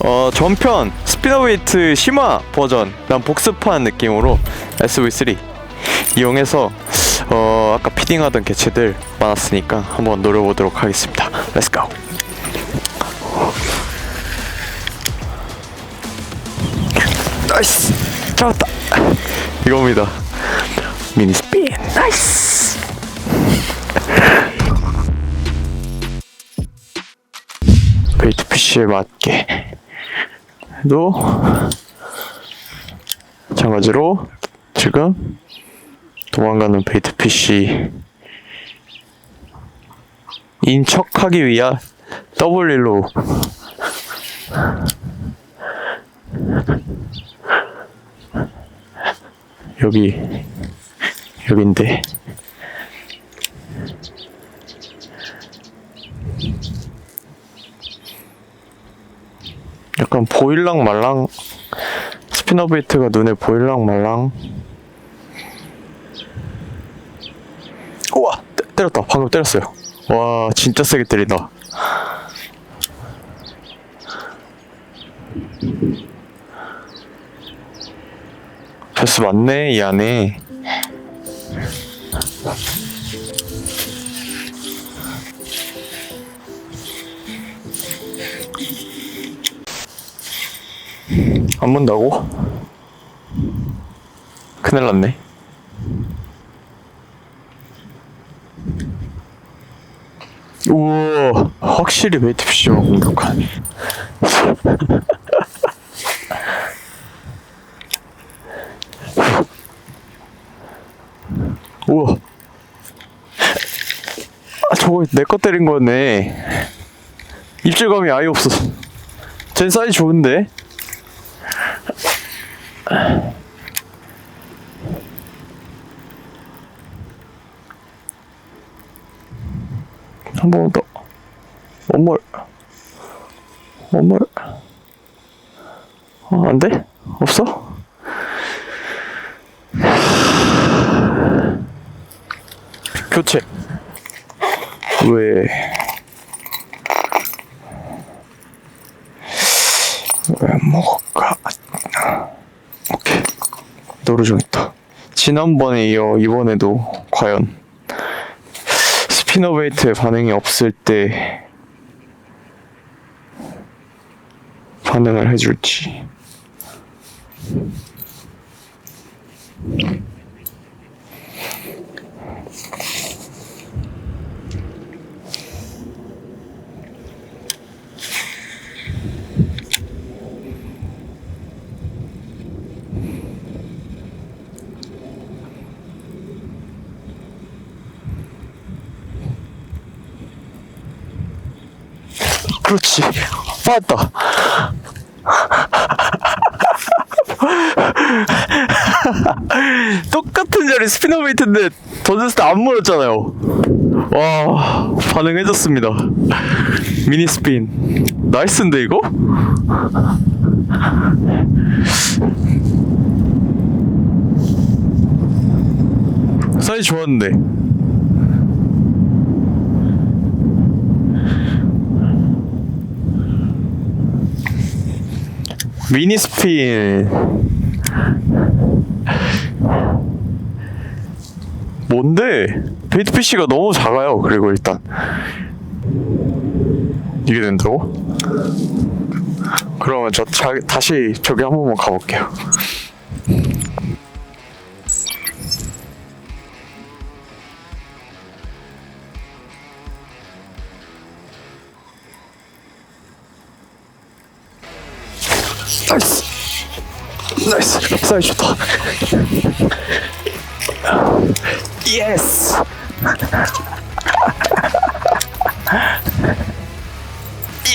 어 전편 스피너웨이트 심화 버전 난 복습한 느낌으로 SV3 이용해서 어 아까 피딩하던 개체들 많았으니까 한번 노려보도록 하겠습니다. 고. 나이스 잡았다. 이겁니다. 미니 스핀 나이스 베이트 피쉬에 맞게 도 마찬가지로 지금 도망가는 베이트 피쉬. 인척하기 위한 더블 릴로. 여기 여긴데 약간 보일랑 말랑? 스피너 베이트가 눈에 보일랑 말랑? 우와 때, 때렸다. 방금 때렸어요. 와 진짜 세게 때린다. 패스 맞네 이 안에 안 문다고? 큰일 났네. 우와 확실히 메이트피쉬가 공격하네. 우와. 아 저거 내 거 때린 거네. 입질감이 아예 없어서 젠 사이즈 좋은데 한 번 더. 원몰. 원몰. 어, 안 돼? 없어? 교체. 왜? 왜 먹을까? 오케이. 노루종 있다. 지난번에 이어 이번에도 과연 스 피너베이트의 반응이 없을 때 반응을 해줄지. 그렇지. 맞다. 똑같은 자리 스피너베이트인데 던졌을 때 안 물었잖아요. 와 반응해줬습니다. 미니 스핀 나이스인데 이거? 사이즈 좋았는데. 미니 스핀 뭔데? 베이트 피쉬가 너무 작아요. 그리고 일단 이게 된다고? 그러면 저 자, 다시 저기 한 번만 가볼게요. 나이스. 나이스. 사이즈 좋다. 예스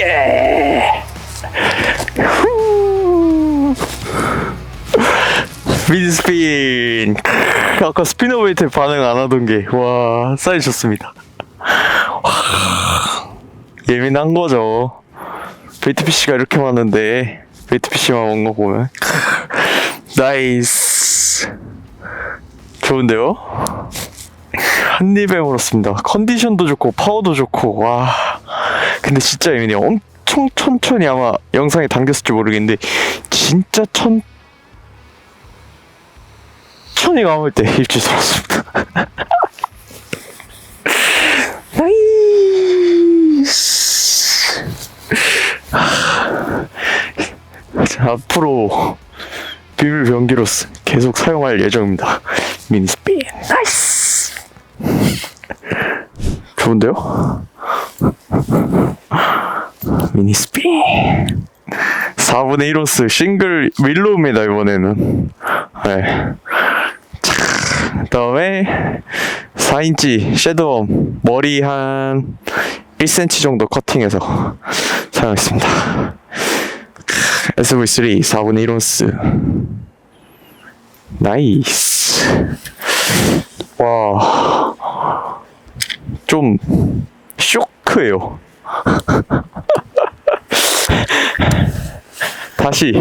예 후. 미드스핀 아까 스피너웨이트 반응 안 하던 게와 사이즈 좋습니다. 와, 예민한 거죠. 베이트 피쉬가 이렇게 많은데 베이트 피쉬만 먹는 거 보면. 나이스. 좋은데요? 한 입에 물었습니다. 컨디션도 좋고 파워도 좋고 와. 근데 진짜 예민해요. 엄, 엄청 천천히 아마 영상에 담겼을지 모르겠는데 진짜 천 천천히 감을 때 입질 들었습니다. 나이스. 자, 앞으로 비밀 변기로서 계속 사용할 예정입니다. 미니스핀 나이스. 좋은데요? 미니스핀 4분의 1호스 싱글 윌로우입니다 이번에는 네. 자, 그다음에 4인치 섀도우 머리 한 1cm 정도 커팅해서 사용했습니다 SV3 4분의 1 온스. 나이스. 와 좀 쇼크예요. 다시.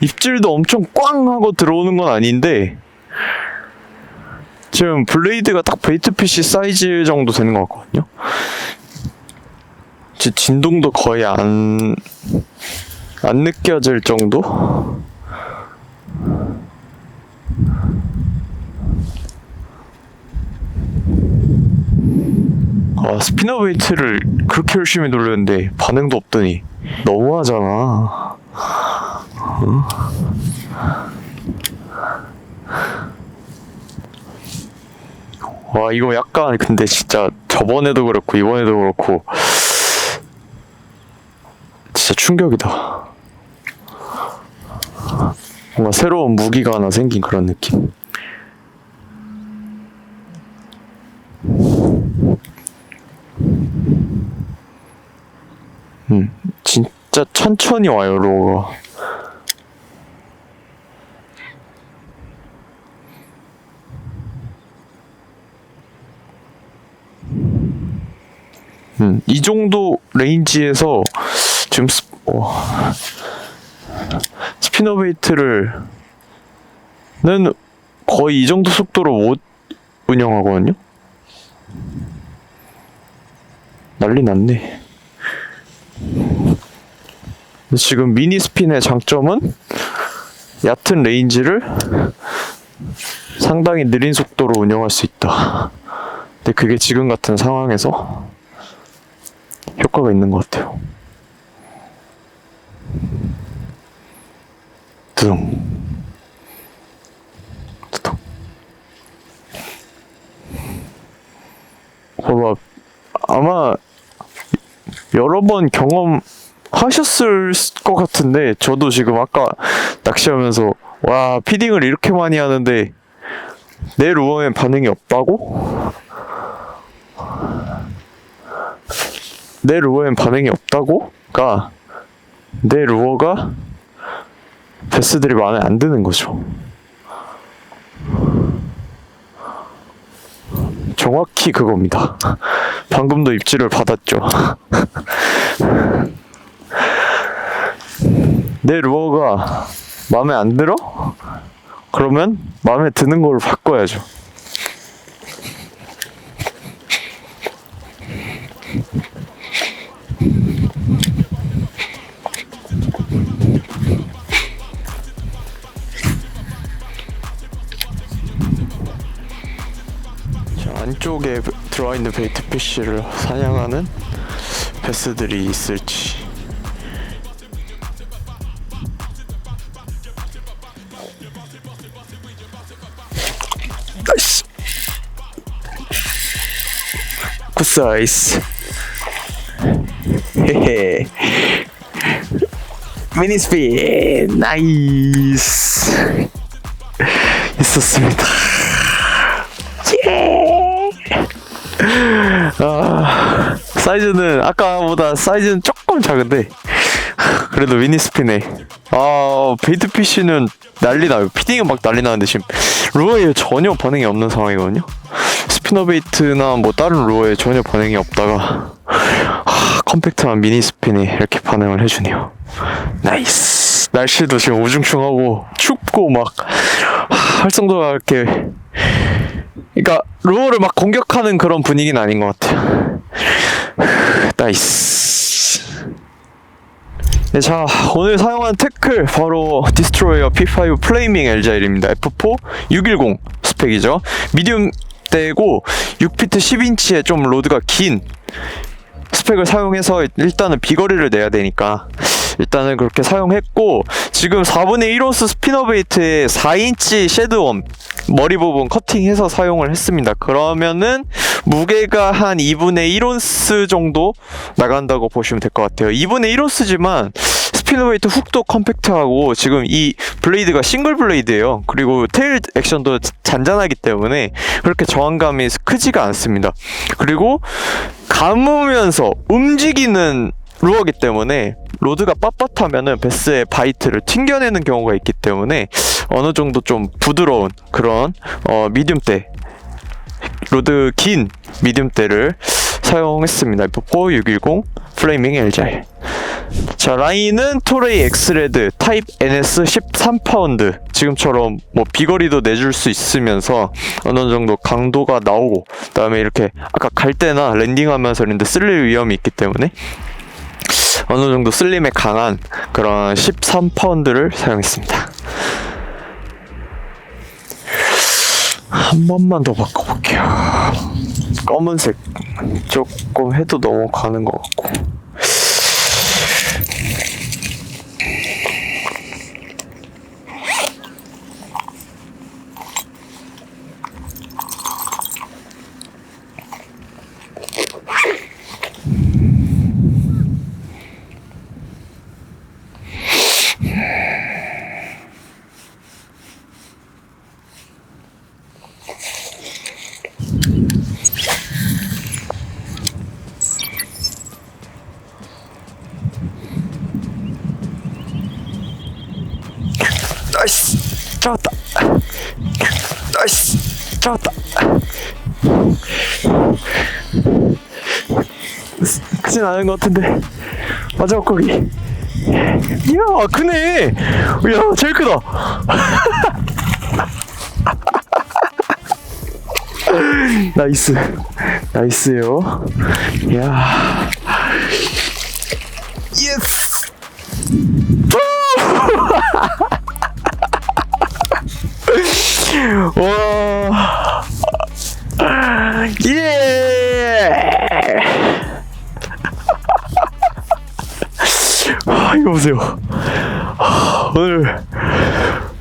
입질도 엄청 꽝 하고 들어오는 건 아닌데 지금 블레이드가 딱 베이트피시 사이즈 정도 되는 것 같거든요? 지- 진동도 거의 안, 안 느껴질 정도? 아, 스피너 베이트를 그렇게 열심히 돌렸는데 반응도 없더니 너무하잖아. 어? 와 이거 약간 근데 진짜 저번에도 그렇고 이번에도 그렇고 진짜 충격이다. 뭔가 새로운 무기가 하나 생긴 그런 느낌. 음, 진짜 천천히 와요, 로우가. 음, 이 정도 레인지에서 지금 스, 어, 스피너 베이트를 는 거의 이 정도 속도로 못 운영하거든요. 난리 났네. 지금 미니 스핀의 장점은 얕은 레인지를 상당히 느린 속도로 운영할 수 있다. 근데 그게 지금 같은 상황에서 효과가 있는 것 같아요. 둥. 둥. 봐봐. 아마 여러 번 경험하셨을 것 같은데 저도 지금 아까 낚시하면서 와 피딩을 이렇게 많이 하는데 내 루어엔 반응이 없다고? 내 루어엔 반응이 없다고?가 내 루어가 베스들이 마음에 안 드는 거죠. 정확히 그겁니다. 방금도 입질을 받았죠. 내 루어가 마음에 안 들어? 그러면 마음에 드는 걸 바꿔야죠. 안쪽에 들어와 있는 베이트 피쉬를 사냥하는 베스들이 있을지. 굿사이스. 헤헤. 미니스핀 나이스. 있었습니다. 아, 사이즈는 아까보다 사이즈는 조금 작은데 그래도 미니스피네. 아 베이트 피쉬는 난리 나요. 피딩은 막 난리 나는데 지금 루어에 전혀 반응이 없는 상황이거든요. 스피너 베이트나 뭐 다른 루어에 전혀 반응이 없다가 아, 컴팩트한 미니스핀이 이렇게 반응을 해주네요. 나이스. 날씨도 지금 우중충하고 춥고 막 아, 활성도가 이렇게 그러니까 로어를 막 공격하는 그런 분위기는 아닌 것 같아요. 나이스. 네, 자 오늘 사용한 태클 바로 디스트로이어 P5 플레이밍 엘자일입니다. F4 610 스펙이죠. 미디움 대고 6피트 10인치의 좀 로드가 긴 스펙을 사용해서 일단은 비거리를 내야 되니까 일단은 그렇게 사용했고 지금 4분의 1호스 스피너베이트에 4인치 쉐드웜 머리 부분 커팅해서 사용을 했습니다. 그러면은 무게가 한 2분의 1온스 정도 나간다고 보시면 될 것 같아요. 2분의 1온스지만 스피너베이트 훅도 컴팩트하고 지금 이 블레이드가 싱글 블레이드예요. 그리고 테일 액션도 잔잔하기 때문에 그렇게 저항감이 크지가 않습니다. 그리고 감으면서 움직이는 루어기 때문에 로드가 빳빳하면은 베스의 바이트를 튕겨내는 경우가 있기 때문에 어느 정도 좀 부드러운 그런 어 미디움대 로드 긴 미디움대를 사용했습니다. F4 610 플레이밍 LGR 자 라인은 토레이 엑스레드 타입 NS 13파운드 지금처럼 뭐 비거리도 내줄 수 있으면서 어느 정도 강도가 나오고 그 다음에 이렇게 아까 갈 때나 랜딩하면서 이런데 쓸릴 위험이 있기 때문에 어느 정도 슬림에 강한 그런 13파운드를 사용했습니다. 한 번만 더 바꿔볼게요. 검은색 조금 해도 넘어가는 것 같고. 나이스 잡았다. 나이스. 잡았다. 크진 않은 것 같은데. 마지막 거기. 이야 크네. 이야 제일 크다. 나이스. 나이스요. 이야. 예스 보세요. 아, 오늘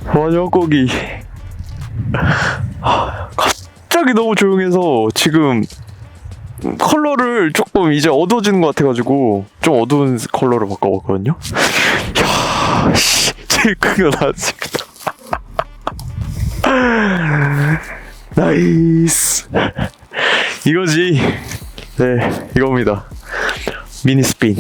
마지막 곡이 아, 갑자기 너무 조용해서 지금 컬러를 조금 이제 어두워지는 것 같아가지고 좀 어두운 컬러로 바꿔봤거든요. 야, 씨, 제일 큰거 나왔습니다. 나이스 이거지 네 이겁니다 미니 스핀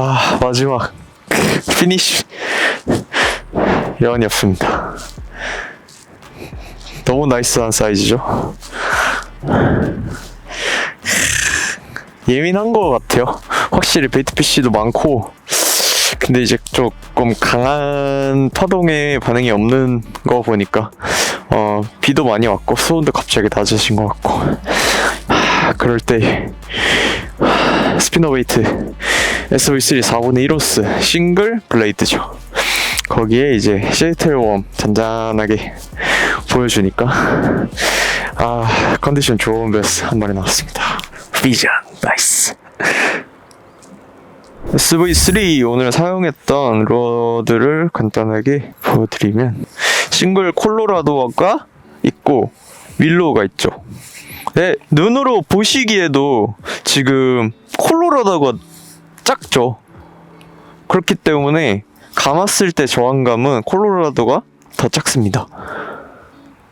아 마지막 피니쉬. 여한이 없습니다. 너무 나이스한 사이즈죠? 예민한 것 같아요. 확실히 베이트 PC도 많고 근데 이제 조금 강한 파동에 반응이 없는 거 보니까 어 비도 많이 왔고 수온도 갑자기 낮아진 것 같고 하, 그럴 때 하, 스피너 웨이트 SV3 4분의 1호스 싱글 블레이드죠. 거기에 이제 쉐이텔 웜 잔잔하게 보여주니까 아 컨디션 좋은 베스 한 마리 나왔습니다. 비전 나이스 SV3 오늘 사용했던 로드를 간단하게 보여드리면 싱글 콜로라도가 있고 윌로우가 있죠. 네, 눈으로 보시기에도 지금 콜로라도가 작죠. 그렇기 때문에 감았을 때 저항감은 콜로라도가 더 작습니다.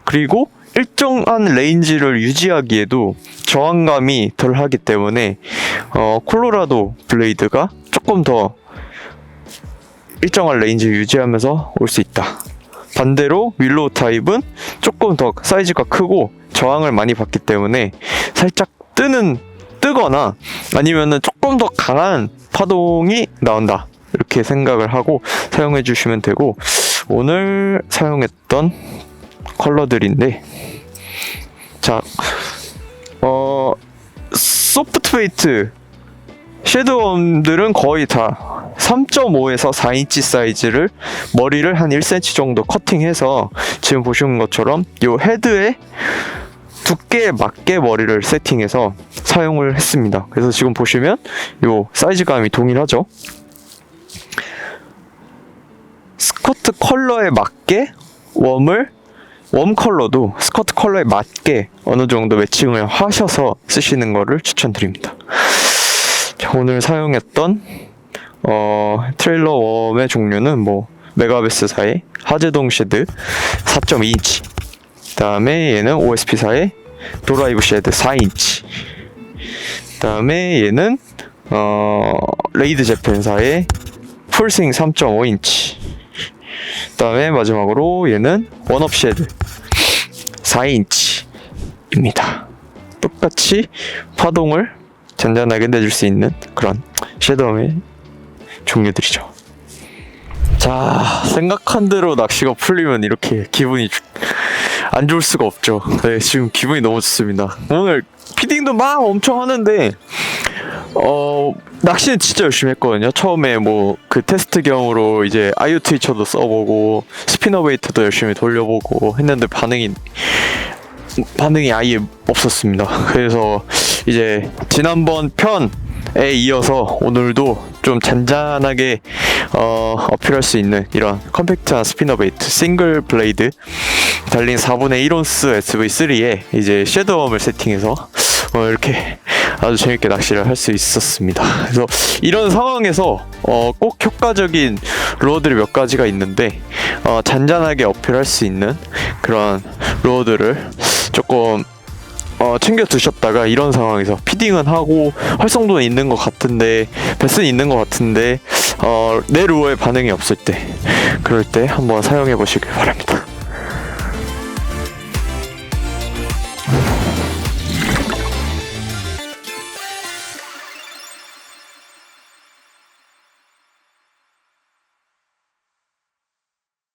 그리고 일정한 레인지를 유지하기에도 저항감이 덜 하기 때문에 어, 콜로라도 블레이드가 조금 더 일정한 레인지 유지하면서 올 수 있다. 반대로 윌로우 타입은 조금 더 사이즈가 크고 저항을 많이 받기 때문에 살짝 뜨는 뜨거나 아니면은 조금 더 강한 파동이 나온다. 이렇게 생각을 하고 사용해 주시면 되고 오늘 사용했던 컬러들인데 자, 어 소프트 웨이트 섀도우들은 거의 다 3.5에서 4인치 사이즈를 머리를 한 1cm 정도 커팅해서 지금 보시는 것처럼 이 헤드에 두께에 맞게 머리를 세팅해서 사용을 했습니다. 그래서 지금 보시면 이 사이즈감이 동일하죠. 스커트 컬러에 맞게 웜을 웜 컬러도 스커트 컬러에 맞게 어느 정도 매칭을 하셔서 쓰시는 거를 추천드립니다. 자, 오늘 사용했던 어, 트레일러 웜의 종류는 뭐 메가베스사의 하재동 쉐드 4.2인치 그 다음에 얘는 OSP사의 도라이브 쉐드 4인치 그 다음에 얘는 어, 레이드 재팬사의 풀스윙 3.5인치 그 다음에 마지막으로 얘는 원업 쉐드 4인치입니다. 똑같이 파동을 잔잔하게 내줄 수 있는 그런 섀도우의 종류들이죠. 자, 생각한 대로 낚시가 풀리면 이렇게 기분이 주- 안 좋을 수가 없죠. 네, 지금 기분이 너무 좋습니다. 오늘 피딩도 막 엄청 하는데 어 낚시는 진짜 열심히 했거든요. 처음에 뭐 그 테스트 경으로 이제 IoT 쳐도 써보고 스피너 웨이트도 열심히 돌려보고 했는데 반응이 반응이 아예 없었습니다. 그래서 이제 지난번 편 에 이어서 오늘도 좀 잔잔하게 어, 어필할 수 있는 이런 컴팩트한 스피너 베이트 싱글 블레이드 달린 4분의 1온스 SV3에 이제 섀도우음을 세팅해서 어, 이렇게 아주 재밌게 낚시를 할 수 있었습니다. 그래서 이런 상황에서 어, 꼭 효과적인 루어들이 몇 가지가 있는데 어, 잔잔하게 어필할 수 있는 그런 루어들을 조금 어, 챙겨 두셨다가 이런 상황에서 피딩은 하고 활성도는 있는 것 같은데 배스는 있는 것 같은데 어, 내 루어에 반응이 없을 때 그럴 때 한번 사용해 보시길 바랍니다.